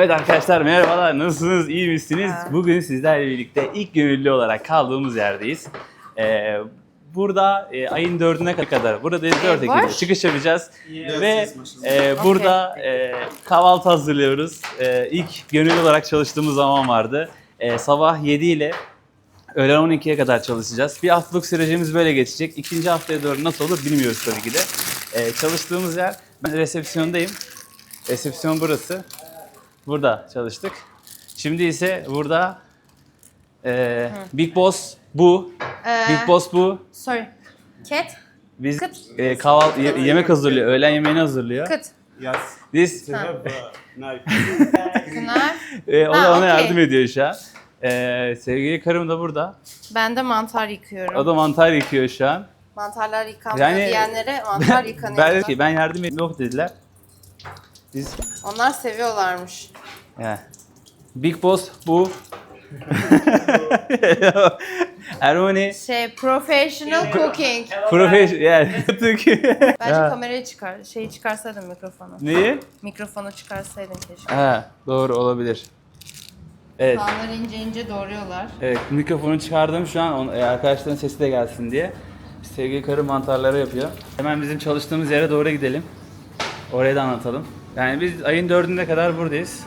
Evet arkadaşlar merhabalar nasılsınız iyi misiniz? Ha. Bugün sizlerle birlikte ilk gönüllü olarak kaldığımız yerdeyiz. Ee, burada e, ayın dördüne kadar buradayız 4 var. Ekim'de çıkış yapacağız. Yes, Ve e, burada e, kahvaltı hazırlıyoruz. E, ilk gönüllü olarak çalıştığımız zaman vardı. E, sabah 7 ile öğlen 12'ye kadar çalışacağız. Bir haftalık sürecimiz böyle geçecek. İkinci haftaya doğru nasıl olur bilmiyoruz tabii ki de. E, çalıştığımız yer, ben resepsiyondayım. Resepsiyon burası. Burada çalıştık. Şimdi ise burada e, Big Boss bu. Ee, Big Boss bu. Sorry. Cat? Biz Kıt. e, kahvaltı ye- yemek hazırlıyor. Öğlen yemeğini hazırlıyor. Kıt. Yes. This They have uh, knife. Kınar. e, o Ha, da ona okey. yardım ediyor şu an. E, sevgili karım da burada. Ben de mantar yıkıyorum. O da mantar yıkıyor şu an. Mantarlar yıkanmıyor Yani- diyenlere mantar yıkanıyor. ben dedim ki ben yardım yok dediler. Biz Onlar seviyorlarmış. yani, Big Boss bu. Ermoni Şey, professional cooking. professional yani Türkiye. Bence Ya. kamerayı çıkar, şeyi çıkarsaydın mikrofonu. Neyi? Mikrofonu çıkarsaydın keşke. Ha, doğru olabilir. Evet. Soğanları ince ince doğruyorlar. Evet, mikrofonu çıkardım şu an on- e, arkadaşların sesi de gelsin diye. Sevgili karı mantarları yapıyor. Hemen bizim çalıştığımız yere doğru gidelim. Oraya da anlatalım. Yani biz ayın dördünde kadar buradayız.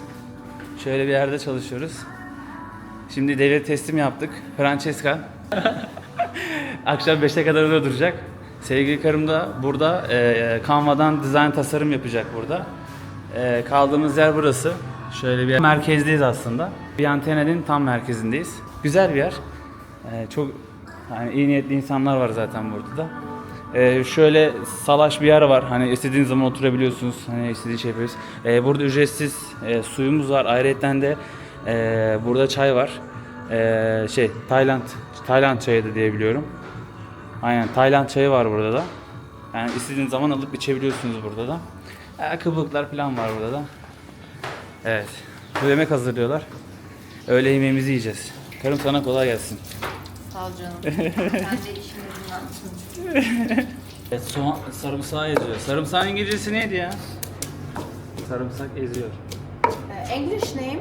Şöyle bir yerde çalışıyoruz. Şimdi devlet teslim yaptık. Francesca. Akşam 5'e kadar orada duracak. Sevgili karım da burada e, Canva'dan dizayn tasarım yapacak burada. E, kaldığımız yer burası. Şöyle bir merkezdeyiz aslında. Bir antenenin tam merkezindeyiz. Güzel bir yer. E, çok yani iyi niyetli insanlar var zaten burada da. E, şöyle salaş bir yer var. Hani istediğiniz zaman oturabiliyorsunuz. Hani istediğiniz şey yapıyoruz. E, burada ücretsiz e, suyumuz var. Ayrıca de e, burada çay var. E, şey Tayland Tayland çayı da diye biliyorum. Aynen Tayland çayı var burada da. Yani istediğiniz zaman alıp içebiliyorsunuz burada da. Ayakkabılıklar falan var burada da. Evet. Bu yemek hazırlıyorlar. Öğle yemeğimizi yiyeceğiz. Karım sana kolay gelsin. Sağ ol canım. Sen de işimizin Evet, soğan, sarımsağı eziyor. Sarımsağın İngilizcesi neydi ya? Sarımsak eziyor. English name?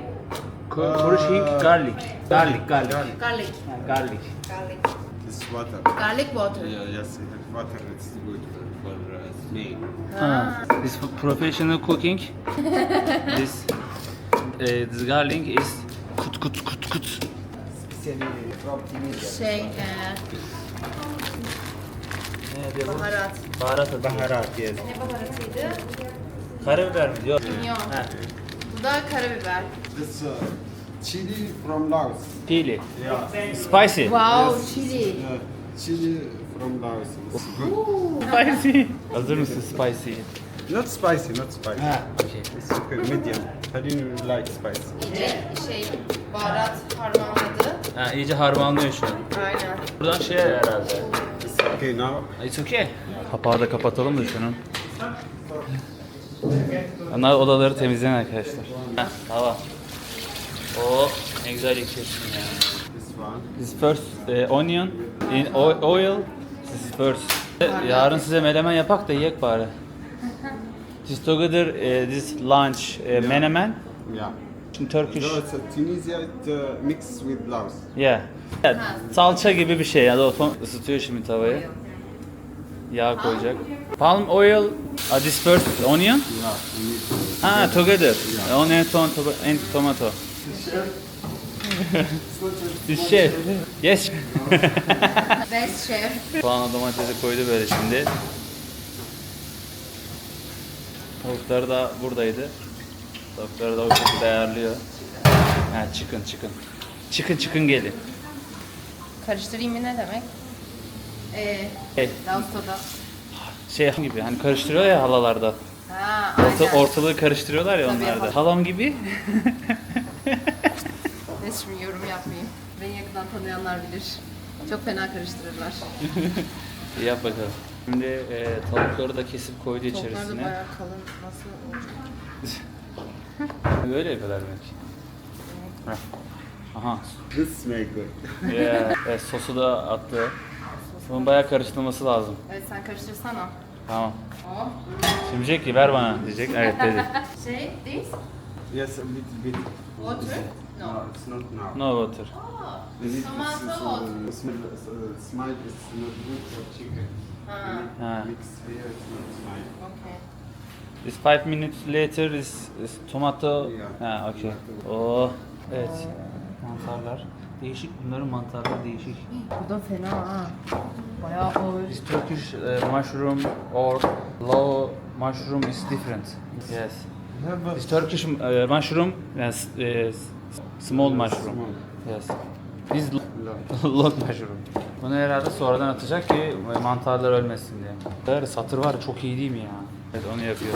Crushing garlic. Garlic, garlic. Garlic. Garlic. Garlic. This water. Garlic water. Yeah, yes, water is good for uh, smell. Ha. This professional cooking. this uh, this garlic is kut kut kut kut. Şey, e, Ne diyor bu? baharat. Baharat atıyor. Baharat, yes. Ne baharatıydı? Karabiber mi diyor? Kimyon. Ha. Bu da karabiber. This uh, chili from Laos. Pili. Yeah. Spicy. Wow, chili. Chili from Laos. It's good. Spicy. Hazır mısın spicy? Not spicy, not spicy. Ha. Okay. It's okay, medium. I didn't like spicy. İyice şey, baharat harmanladı. Ha, iyice harmanlıyor şu an. Aynen. Buradan şey herhalde. Okay now. It's okay. Kapağı da kapatalım da şunun. Onlar odaları temizleyen arkadaşlar. Heh, tamam. Oo, ne güzel yıkıyorsun ya. This one. This first eh, onion in o- oil. This is first. Yarın size melemen yapak da yiyek bari. This together eh, this lunch eh, menemen Yeah. Turkish. So it's a Tunisia it, uh, mixed with Laos. Yeah. Yeah, Salça gibi bir şey. Yani o ton ısıtıyor şimdi tavayı. Yağ koyacak. Palm oil, this first onion. Yeah. Ah, together. Onion, ton, to- and tomato. This chef. Yes. Best chef. Soğanla domatesi koydu böyle şimdi. Tavukları da buradaydı. Tavukları da o şekilde ayarlıyor. Ha, çıkın çıkın. Çıkın çıkın gelin. Karıştırayım mı ne demek? Ee, Hey, Laosto'da. şey gibi hani karıştırıyor ya halalarda. Ha, Orta, aynen. ortalığı karıştırıyorlar ya Tabii, onlar da. yapar. Halam gibi. Neyse şimdi yorum yapmayayım. Beni yakından tanıyanlar bilir. Çok fena karıştırırlar. Yap bakalım. Şimdi e, tavukları da kesip koydu Toplar da içerisine. bayağı kalın. Nasıl olacak? Böyle yapıyorlar belki. Heh. Aha. This smell good. Yeah. evet, sosu da attı. Bunun bayağı karıştırılması lazım. Evet sen karıştırsana. Tamam. Oh. Şimdi diyecek ki ver bana diyecek. Evet dedi. Şey, this? Yes, a little bit. Water? No. No, it's not now. No water. Oh, The meat is, tomato. uh, smell, uh, smell is not good for chicken. Ha, Ha. Mix here, it's not smile. okay. This five minutes later is, is tomato. Yeah. Ha, okay. Oh, evet. Mantarlar. Değişik bunların mantarları değişik. Bu da fena ha. Bayağı ağır. This Turkish uh, mushroom or low mushroom is different. Yes. This Turkish uh, mushroom, yes, uh, small mushroom. Yes. This Lot. lot mushroom. Bunu herhalde sonradan atacak ki mantarlar ölmesin diye. Satır var çok iyi değil mi ya? Evet onu yapıyor.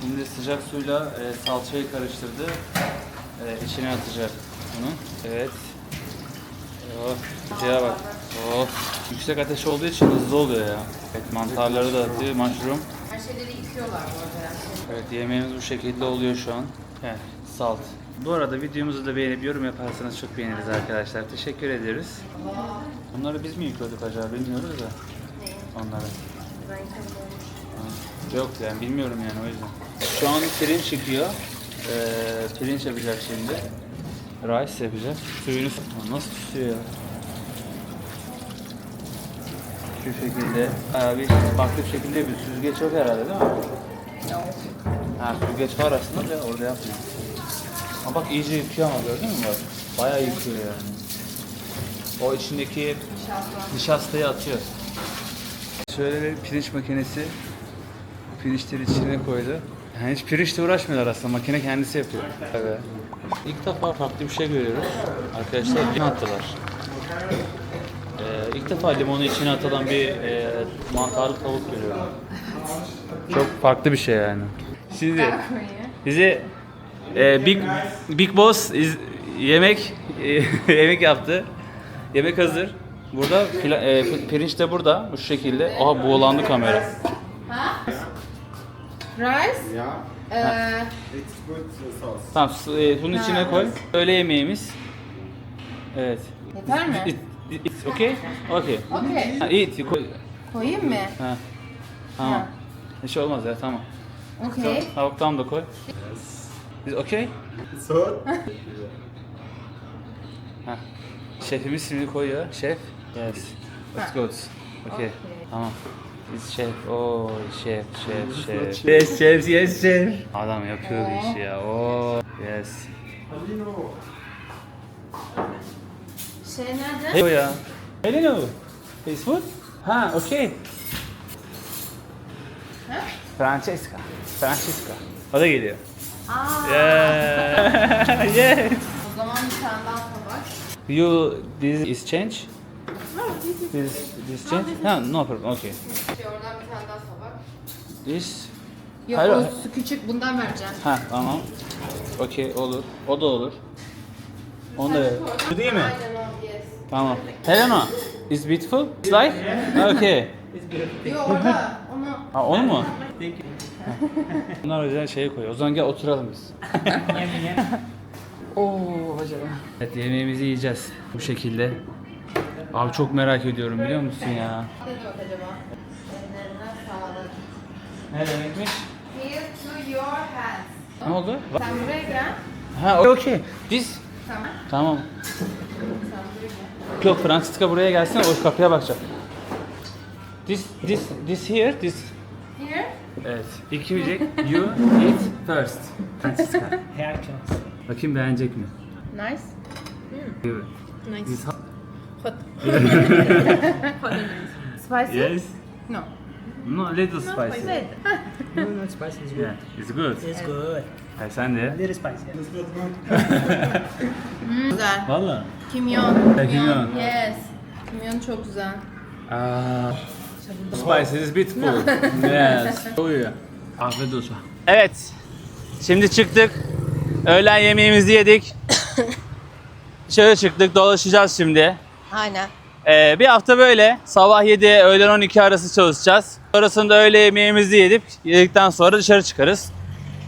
Şimdi sıcak suyla e, salçayı karıştırdı. E, içine atacak bunu. Evet. Oh, bak. Oh. Yüksek ateş olduğu için hızlı oluyor ya. Evet, mantarları da atıyor, mushroom. Her şeyleri yıkıyorlar bu arada. Evet yemeğimiz bu şekilde oluyor şu an. Evet, salt. Bu arada videomuzu da beğenip yorum yaparsanız çok beğeniriz arkadaşlar. Teşekkür ederiz. Bunları biz mi yıkıyorduk acaba bilmiyoruz da. Onları. Ben Yok yani bilmiyorum yani o yüzden. Şu an pirinç yıkıyor. Ee, pirinç yapacak şimdi. Rice yapacak. Suyunu Aa, nasıl tutuyor ya? Şu şekilde. Aa, bir farklı şekilde bir süzgeç yok herhalde değil mi? Ha süzgeç var aslında da orada yapmıyor. Ama bak iyice yıkıyor ama gördün mü bak? Bayağı yıkıyor yani. O içindeki Nişasta. nişastayı atıyor. Şöyle bir pirinç makinesi pirinçleri içine koydu. Yani hiç pirinçle uğraşmıyorlar aslında. Makine kendisi yapıyor. Evet. İlk defa farklı bir şey görüyoruz. Arkadaşlar limon attılar. Ee, ilk defa limonu içine atılan bir e, mantarlı tavuk görüyorum. Çok farklı bir şey yani. Şimdi bizi e, Big Big Boss iz- yemek e, yemek yaptı. Yemek hazır. Burada pila, e, pi- pirinç de burada bu şekilde. Aha buğulandı kamera. Ha? Rice? Yeah, Ee, it's good sauce. Tamam e, bunun içine koy. Öğle yemeğimiz. Evet. yeter mi? It, it, it's okay? Okay. Okey. Ha, eat, koy. Koyayım mı? Ha. Tamam. Ha. Bir şey olmaz ya tamam. Okey. Tavuktan da koy. Is okay? So, Ha. Şefimiz şimdi koyuyor. Şef. Yes. It's good. Okay. Tamam. Biz şef. Oo şef, şef, şef. Yes, şef, yes, şef. Adam yapıyor bu işi ya. Oo. Yes. Şey nerede? Hey o ya. Hello. Is food? Ha, okay. Ha? Francesca. Francesca. O da geliyor. Aa. Yeah. yes. O zaman bir tane daha tabak. You this is change? No, this is This this change? Ha, no problem. Okay. Şey, oradan bir tane daha. This Yok Hayır, o su küçük bundan vereceğim. Ha tamam. Okey olur. O da olur. Onu da ver. Bu değil mi? Aynen o yes. Tamam. Helena is beautiful. It's like? Okay. Yok orada onu Ha onu mu? Bunlar özel şeye koyuyor. O zaman gel oturalım biz. Oo hocam. Evet yemeğimizi yiyeceğiz bu şekilde. Abi çok merak ediyorum biliyor musun ya? ne demek acaba? Ellerine sağlık. Ne demekmiş? Here to your hands. Ne oldu? Sen buraya gel. Ha okey. Biz Tamam. Tamam. Sen buraya gel. Yok Francisca buraya gelsin o kapıya bakacak. This this this here this Here. Evet. İlk kim yiyecek? You eat first. Francisca. Bakayım beğenecek mi? Nice. Gibi. Nice. This hot. Hot. Spicy? Yes. No. No, little spicy. Red. No, no, spicy is good. Yeah, it's good. It's good. Ha, sen de. Little spicy. Güzel. Valla. Kimyon. Ha, kimyon. Yes. Kimyon çok güzel. Aa, spicy is beautiful. yes. Oh yeah. Afiyet olsun. Evet. Şimdi çıktık. Öğlen yemeğimizi yedik. Dışarı çıktık. Dolaşacağız şimdi. Aynen. Ee, bir hafta böyle sabah 7 öğlen 12 arası çalışacağız. Sonrasında öğle yemeğimizi yedik. Yedikten sonra dışarı çıkarız.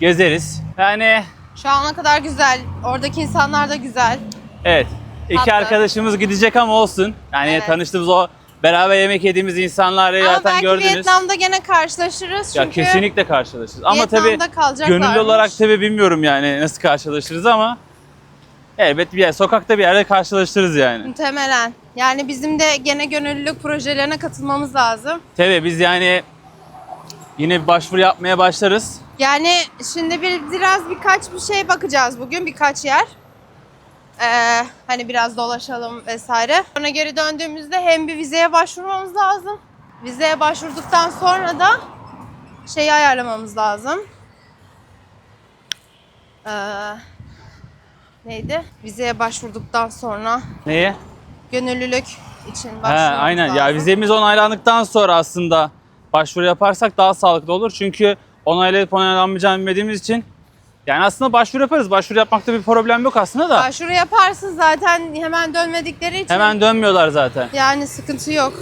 Gezeriz. Yani Şu ana kadar güzel. Oradaki insanlar da güzel. evet iki Tatlı. arkadaşımız gidecek ama olsun. Yani Evet. tanıştığımız o beraber yemek yediğimiz insanları Ama zaten belki gördünüz. Vietnam'da gene karşılaşırız çünkü Ya kesinlikle karşılaşırız. Ama tabii Vietnam'da kalacaklarmış. gönüllü olarak tabii bilmiyorum yani nasıl karşılaşırız ama elbet bir yer, sokakta bir yerde karşılaşırız yani. muhtemelen. Yani bizim de gene gönüllülük projelerine katılmamız lazım. Tabii biz yani yine bir başvuru yapmaya başlarız. Yani şimdi bir biraz birkaç bir şey bakacağız bugün birkaç yer. Ee, hani biraz dolaşalım vesaire. Sonra geri döndüğümüzde hem bir vizeye başvurmamız lazım. Vizeye başvurduktan sonra da şeyi ayarlamamız lazım. Ee, neydi? Vizeye başvurduktan sonra Neye? gönüllülük için He, başvurmamız aynen. Ya vizemiz onaylandıktan sonra aslında başvuru yaparsak daha sağlıklı olur. Çünkü onaylayıp onaylanmayacağını bilmediğimiz için yani aslında başvuru yaparız. Başvuru yapmakta bir problem yok aslında da. Başvuru yaparsın zaten hemen dönmedikleri için. Hemen dönmüyorlar zaten. Yani sıkıntı yok.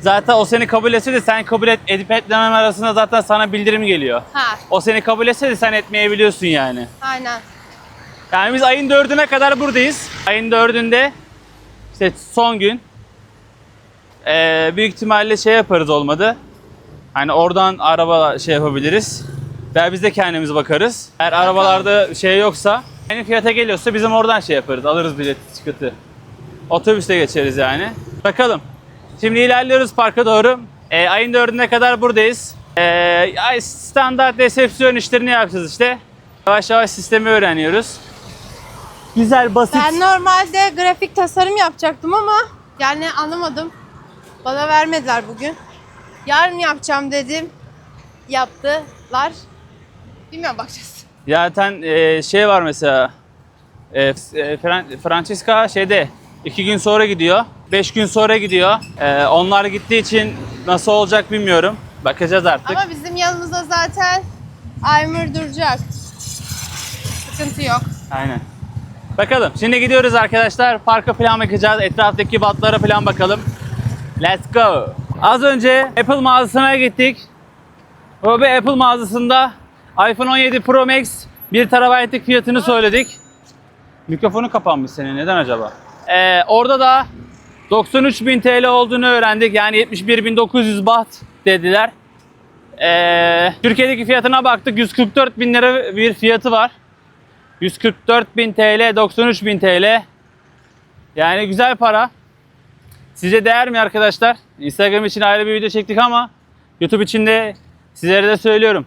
Zaten o seni kabul etse de sen kabul et, edip etmemem arasında zaten sana bildirim geliyor. Ha, O seni kabul etse de sen etmeyebiliyorsun yani. aynen. Yani biz ayın dördüne kadar buradayız. Ayın dördünde işte son gün. Ee, büyük ihtimalle şey yaparız olmadı. Hani oradan araba şey yapabiliriz. Veya biz de kendimiz bakarız. Eğer arabalarda şey yoksa, aynı fiyata geliyorsa bizim oradan şey yaparız. Alırız bilet çıkıtı. Otobüste geçeriz yani. Bakalım. Şimdi ilerliyoruz parka doğru. Ee, ayın dördüne kadar buradayız. Ay- standart resepsiyon işlerini yapacağız işte. Yavaş yavaş sistemi öğreniyoruz. Güzel, basit. Ben normalde grafik tasarım yapacaktım ama yani anlamadım. Bana vermediler bugün. Yarın yapacağım dedim. Yaptılar. Bilmiyorum bakacağız. Zaten e, şey var mesela. E, e, Fran- Francisca şeyde iki gün sonra gidiyor. Beş gün sonra gidiyor. E, onlar gittiği için nasıl olacak bilmiyorum. Bakacağız artık. Ama bizim yanımızda zaten Aymır duracak. Sıkıntı yok. Aynen. Bakalım. Şimdi gidiyoruz arkadaşlar. Parka plan bakacağız. Etraftaki batlara falan bakalım. Let's go. Az önce Apple mağazasına gittik. O bir Apple mağazasında iPhone 17 Pro Max 1 TB'lik fiyatını söyledik. Mikrofonu kapanmış senin. Neden acaba? Ee, orada da 93.000 TL olduğunu öğrendik. Yani 71.900 baht dediler. Ee, Türkiye'deki fiyatına baktık. 144 bin lira bir fiyatı var. 144 bin TL, 93 bin TL. Yani güzel para. Size değer mi arkadaşlar? Instagram için ayrı bir video çektik ama YouTube için de sizlere de söylüyorum.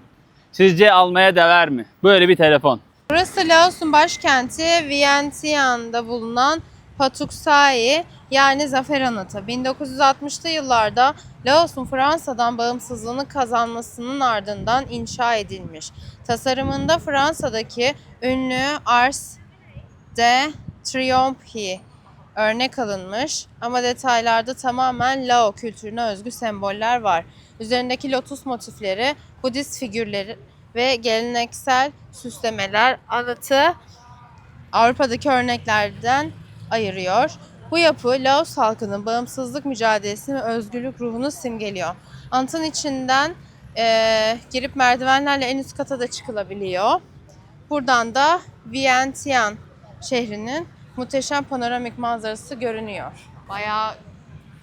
Sizce almaya değer mi? Böyle bir telefon. Burası Laos'un başkenti Vientiane'da bulunan Patuxai yani Zafer Anıtı. 1960'lı yıllarda Laos'un Fransa'dan bağımsızlığını kazanmasının ardından inşa edilmiş. Tasarımında Fransa'daki ünlü Ars de Triomphe örnek alınmış ama detaylarda tamamen Lao kültürüne özgü semboller var. Üzerindeki lotus motifleri, Budist figürleri ve geleneksel süslemeler anıtı Avrupa'daki örneklerden ayırıyor. Bu yapı Laos halkının bağımsızlık mücadelesini ve özgürlük ruhunu simgeliyor. Anıtın içinden eee, girip merdivenlerle en üst kata da çıkılabiliyor. Buradan da Vientiane şehrinin muhteşem panoramik manzarası görünüyor. Bayağı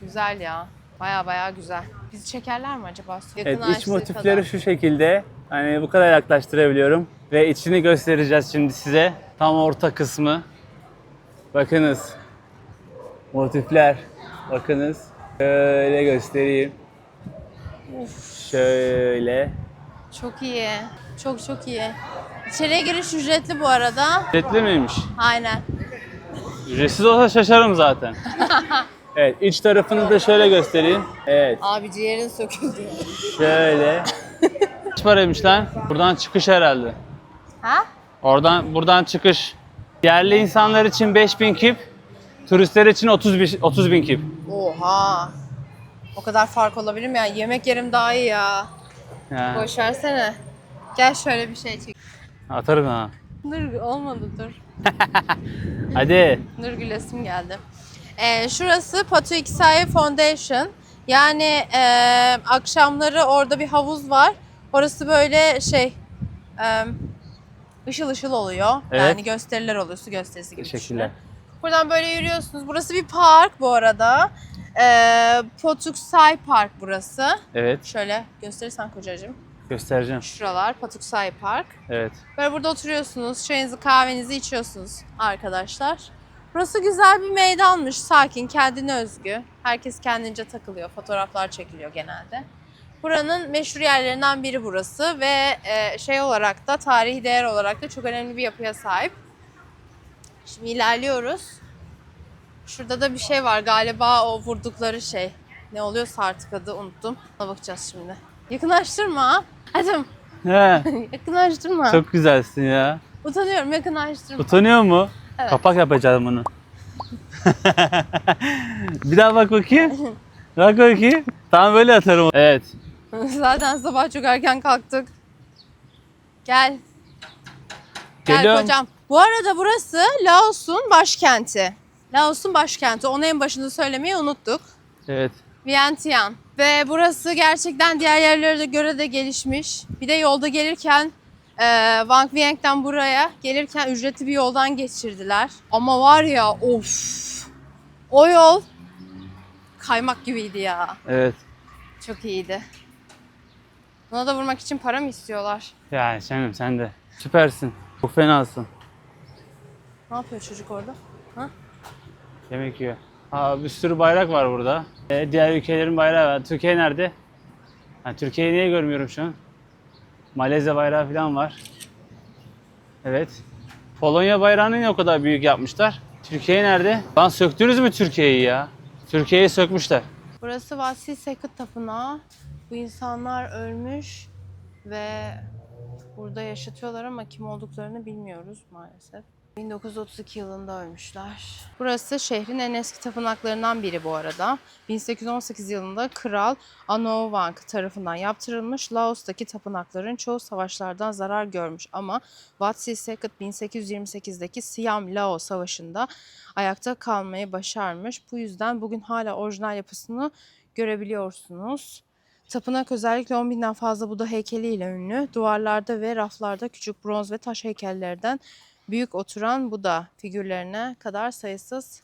güzel ya. Bayağı bayağı güzel. Bizi çekerler mi acaba? Evet, iç motifleri kadar. şu şekilde. Hani bu kadar yaklaştırabiliyorum. Ve içini göstereceğiz şimdi size. Tam orta kısmı. Bakınız. Motifler. Bakınız. Şöyle göstereyim. Şöyle. Çok iyi. Çok çok iyi. İçeriye giriş ücretli bu arada. Ücretli miymiş? Aynen. Ücretsiz olsa şaşarım zaten. evet iç tarafını da şöyle göstereyim. Evet Abi ciğerin söküldü. şöyle. Kaç paraymış lan? Buradan çıkış herhalde. Ha? Oradan buradan çıkış. Yerli insanlar için 5000 kip, turistler için 30 bin, 30 bin kip. Oha. O kadar fark olabilir mi ya? Yemek yerim daha iyi ya. Yani, Boş versene. Gel şöyle bir şey çek. atarım ha. Dur olmadı dur. Hadi. Dur gülesim geldi. Ee, şurası Patu Iksai Foundation. Yani e, akşamları orada bir havuz var. Orası böyle şey e, ışıl ışıl oluyor. Evet. Yani gösteriler oluyor. Su gösterisi gibi Teşekkürler. düşünün. Buradan böyle yürüyorsunuz. Burası bir park bu arada. Ee, Potuksay Park burası. Evet. Şöyle gösterirsen kocacığım. Göstereceğim. Şuralar Patuksay Park. Evet. Böyle burada oturuyorsunuz, çayınızı kahvenizi içiyorsunuz arkadaşlar. Burası güzel bir meydanmış, sakin, kendine özgü. Herkes kendince takılıyor, fotoğraflar çekiliyor genelde. Buranın meşhur yerlerinden biri burası ve e, şey olarak da tarihi değer olarak da çok önemli bir yapıya sahip. Şimdi ilerliyoruz. Şurada da bir şey var galiba o vurdukları şey. Ne oluyorsa artık adı unuttum. Ona bakacağız şimdi. Yakınlaştırma. Hadi He, yakınlaştırma. çok güzelsin ya. Utanıyorum yakınlaştırma. Utanıyor mu? Evet. Kapak yapacağım bunu. bir daha bak bakayım. Bak bakayım. Tamam böyle atarım. Evet. Zaten sabah çok erken kalktık. Gel. Gel Geliyorum. kocam. Bu arada burası Laos'un başkenti. Laos'un başkenti. Onu en başında söylemeyi unuttuk. Evet. Vientiane. Ve burası gerçekten diğer yerlere de göre de gelişmiş. Bir de yolda gelirken e, Wang Vieng'den buraya gelirken ücretli bir yoldan geçirdiler. Ama var ya of. O yol kaymak gibiydi ya. Evet. Çok iyiydi. Buna da vurmak için para mı istiyorlar? Yani canım sen de. Süpersin. Çok fenasın. Ne yapıyor çocuk orada? Yemek yiyor. Aa, bir sürü bayrak var burada. Ee, diğer ülkelerin bayrağı var. Türkiye nerede? Ha, Türkiye'yi niye görmüyorum şu an? Malezya bayrağı falan var. Evet. Polonya bayrağını niye o kadar büyük yapmışlar? Türkiye nerede? Lan söktünüz mü Türkiye'yi ya? Türkiye'yi sökmüşler. Burası Vasi Sekut Tapınağı. Bu insanlar ölmüş ve burada yaşatıyorlar ama kim olduklarını bilmiyoruz maalesef. 1932 yılında ölmüşler. Burası şehrin en eski tapınaklarından biri bu arada. 1818 yılında Kral Anouvang tarafından yaptırılmış. Laos'taki tapınakların çoğu savaşlardan zarar görmüş ama Wat Sekut 1828'deki Siam-Lao Savaşı'nda ayakta kalmayı başarmış. Bu yüzden bugün hala orijinal yapısını görebiliyorsunuz. Tapınak özellikle 10 binden fazla Buda heykeliyle ünlü. Duvarlarda ve raflarda küçük bronz ve taş heykellerden büyük oturan Buda figürlerine kadar sayısız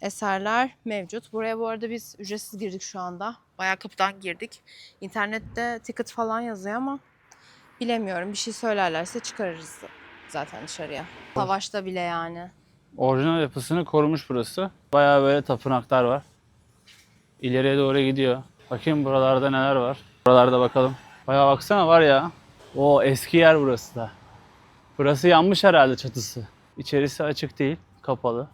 eserler mevcut. Buraya bu arada biz ücretsiz girdik şu anda. Bayağı kapıdan girdik. İnternette ticket falan yazıyor ama bilemiyorum. Bir şey söylerlerse çıkarırız zaten dışarıya. Savaşta bile yani. Orijinal yapısını korumuş burası. Bayağı böyle tapınaklar var. İleriye doğru gidiyor. Bakayım buralarda neler var. Buralarda bakalım. Bayağı baksana var ya. O eski yer burası da. Burası yanmış herhalde çatısı. İçerisi açık değil, kapalı.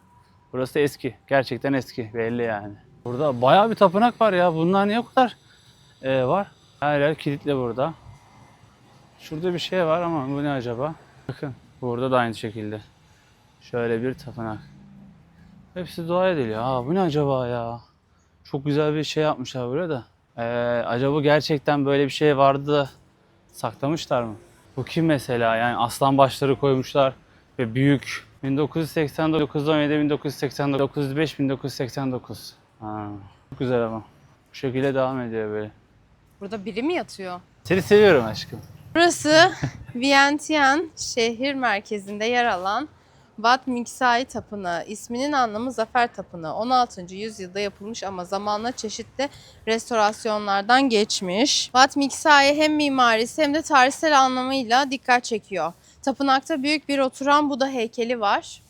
Burası eski. Gerçekten eski. Belli yani. Burada bayağı bir tapınak var ya. Bunlar niye o kadar e, var? Her yer kilitli burada. Şurada bir şey var ama bu ne acaba? Bakın burada da aynı şekilde. Şöyle bir tapınak. Hepsi dua ediliyor. Aa bu ne acaba ya? Çok güzel bir şey yapmışlar buraya da. Ee, acaba gerçekten böyle bir şey vardı da saklamışlar mı? Bu kim mesela? Yani aslan başları koymuşlar ve büyük. 1989, 17, 1989, 1905, 1989. Ha, çok güzel ama. Bu şekilde devam ediyor böyle. Burada biri mi yatıyor? Seni seviyorum aşkım. Burası Vientiane şehir merkezinde yer alan Wat Miksai Tapınağı. İsminin anlamı Zafer Tapınağı. 16. yüzyılda yapılmış ama zamanla çeşitli restorasyonlardan geçmiş. Wat Miksai hem mimarisi hem de tarihsel anlamıyla dikkat çekiyor. Tapınakta büyük bir oturan Buda heykeli var.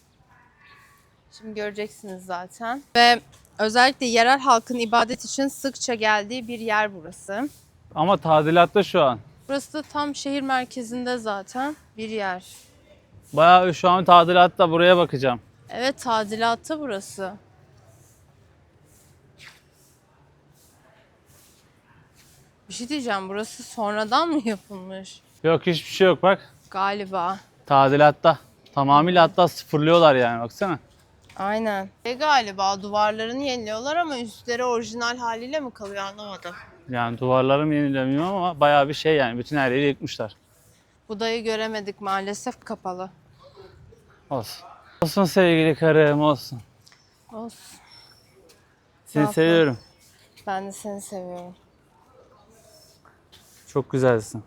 Şimdi göreceksiniz zaten. Ve özellikle yerel halkın ibadet için sıkça geldiği bir yer burası. Ama tadilatta şu an. Burası da tam şehir merkezinde zaten bir yer. Bayağı şu an tadilatta buraya bakacağım. Evet tadilatta burası. Bir şey diyeceğim burası sonradan mı yapılmış? Yok hiçbir şey yok bak. Galiba. Tadilatta. Tamamıyla hatta sıfırlıyorlar yani baksana. Aynen. E galiba duvarlarını yeniliyorlar ama üstleri orijinal haliyle mi kalıyor anlamadım. Yani duvarlarım yenilemiyor ama bayağı bir şey yani. Bütün her yeri yıkmışlar. Budayı göremedik maalesef kapalı. Olsun. Olsun sevgili karım olsun. Olsun. Seni Olsun. seviyorum. Ben de seni seviyorum. Çok güzelsin.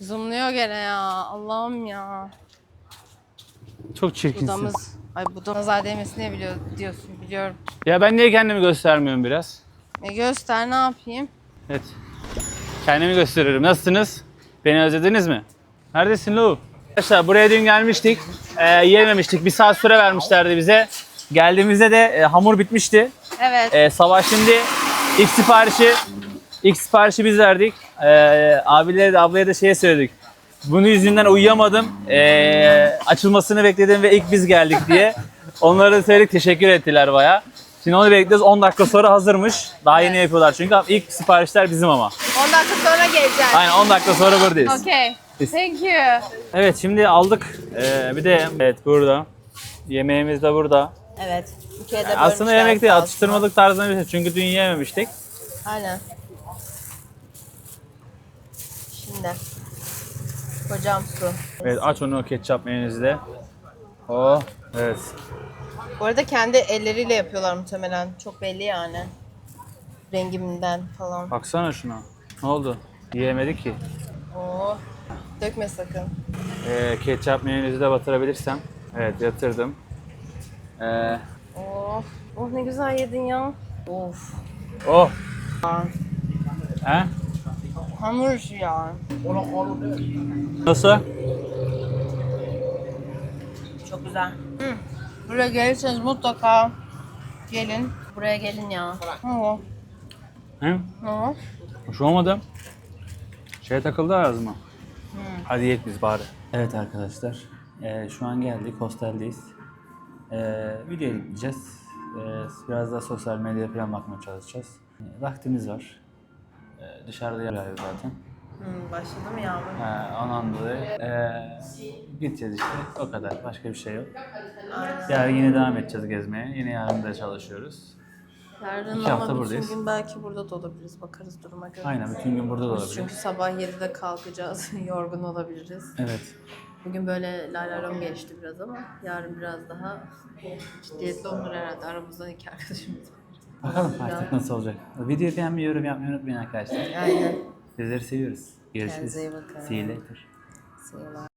Zoomluyor gene ya. Allah'ım ya. Çok çirkinsin. Budamız. Ay budamız değmesin diye biliyor, diyorsun biliyorum. Ya ben niye kendimi göstermiyorum biraz? E göster ne yapayım? Evet. Kendimi gösteriyorum. Nasılsınız? Beni özlediniz mi? Neredesin Lu? Arkadaşlar buraya dün gelmiştik. Ee, yiyememiştik. Bir saat süre vermişlerdi bize. Geldiğimizde de e, hamur bitmişti. Evet. Ee, sabah şimdi ilk siparişi ilk siparişi biz verdik. Ee, abilere de ablaya da şeye söyledik. Bunun yüzünden uyuyamadım. Ee, açılmasını bekledim ve ilk biz geldik diye. Onlara da söyledik teşekkür ettiler baya. Şimdi onu bekliyoruz. 10 dakika sonra hazırmış. Daha yeni yapıyorlar çünkü ilk siparişler bizim ama. 10 dakika sonra geleceğiz. Aynen 10 dakika sonra buradayız. Okay. Thank you. Evet şimdi aldık. Ee, bir de evet burada. Yemeğimiz de burada. Evet. Ülkede Aslında yemek değil atıştırmalık tarzında bir şey. Çünkü dün yiyememiştik. Aynen. Şimdi. Hocam su. Evet aç onu ketçap mayonezle. Oh evet. Bu arada kendi elleriyle yapıyorlar muhtemelen. Çok belli yani. Rengimden falan. Baksana şuna. Ne oldu? Yiyemedik ki. Oo. Dökme sakın. Ee, ketçap mayonezi de batırabilirsem. Evet yatırdım. Ee, Oh. Oh ne güzel yedin ya. Of. oh. Aa, He? Hamur işi ya. Nasıl? Çok güzel. Hı. Buraya gelirseniz mutlaka gelin. Buraya gelin ya. Hı. He? Hı. Hoş olmadı. Şeye takıldı ağzıma. Hadi yiyek biz bari. Evet arkadaşlar. ee, şu an geldik. Hosteldeyiz. Ee, video edeceğiz. Ee, biraz daha sosyal medya falan bakmaya çalışacağız. Ee, vaktimiz var. Ee, dışarıda yağıyor zaten. Hı, başladı mı yağmur? Ee, ondan dolayı ee, gideceğiz işte. O kadar. Başka bir şey yok. Yarın yine devam edeceğiz gezmeye. Yine yarın da çalışıyoruz. Yarın İki hafta ama bütün buradayız. gün belki burada da olabiliriz. Bakarız duruma göre. Aynen bütün gün burada da Biz olabilir. çünkü sabah 7'de kalkacağız. Yorgun olabiliriz. Evet. Bugün böyle lalarom geçti biraz ama yarın biraz daha ciddiyetli olur herhalde. Aramızdan iki arkadaşımız var. Bakalım artık nasıl olacak. Videoyu beğenmeyi, yorum yapmayı unutmayın arkadaşlar. Aynen. Sizleri seviyoruz. Görüşürüz. Kendinize iyi bakın. See you later. See you later.